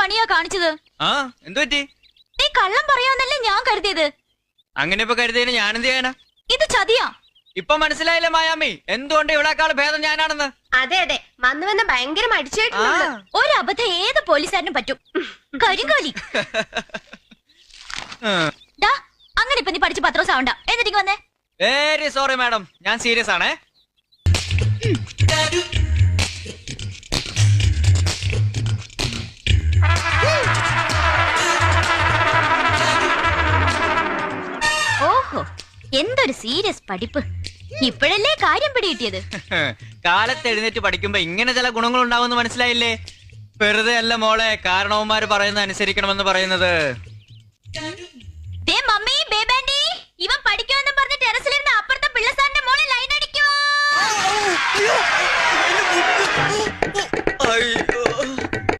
പണിയാ കാണിച്ചത്. ആ എന്തു പറ്റി? നീ കള്ളം പറയാന്നല്ലേ ഞാൻ കരുതിയത്. അങ്ങനെ ഇപ്പൊ കരുതിയതിന് ഞാനെന്ത് ചെയ്യാനാ? ഇത് ചതിയാ. ഇപ്പൊ മനസ്സിലായില്ലേ മായാമി എന്തുകൊണ്ട് ഇവിടെക്കാൾ ഭേദം ഞാനാണെന്ന്? അതെ അതെ. വന്നു വന്ന് ഭയങ്കര മടിച്ചായിട്ടുണ്ട് ഒരു അബദ്ധം ഏത് പോലീസുകാരനും പറ്റും. കരിങ്കോലി. ഡാ അങ്ങനെ ഇപ്പൊ നീ പഠിച്ച് ദിവസം ആവണ്ട എന്നിട്ട് വന്നേ. വെരി സോറി മാഡം ഞാൻ സീരിയസ് ആണേ. എന്തൊരു സീരിയസ് പഠിപ്പ്. ഇപ്പോഴല്ലേ കാര്യം പിടികിട്ടിയത്? കാലത്തെഴുന്നേറ്റ് പഠിക്കുമ്പോ ഇങ്ങനെ ചില ഗുണങ്ങൾ ഉണ്ടാവുമെന്ന് മനസ്സിലായില്ലേ? വെറുതെ അല്ല മോളെ കാരണവന്മാര് പറയുന്നത് അനുസരിക്കണമെന്ന് പറയുന്നത്. ദേ മമ്മി ബേബാൻഡി ഇവൻ പഠിക്കുമെന്ന് പറഞ്ഞ് ടെറസിലിരുന്ന് അപ്പുറത്തെ പിള്ളസാറിന്റെ മോളിൽ ലൈൻ അടിക്കോ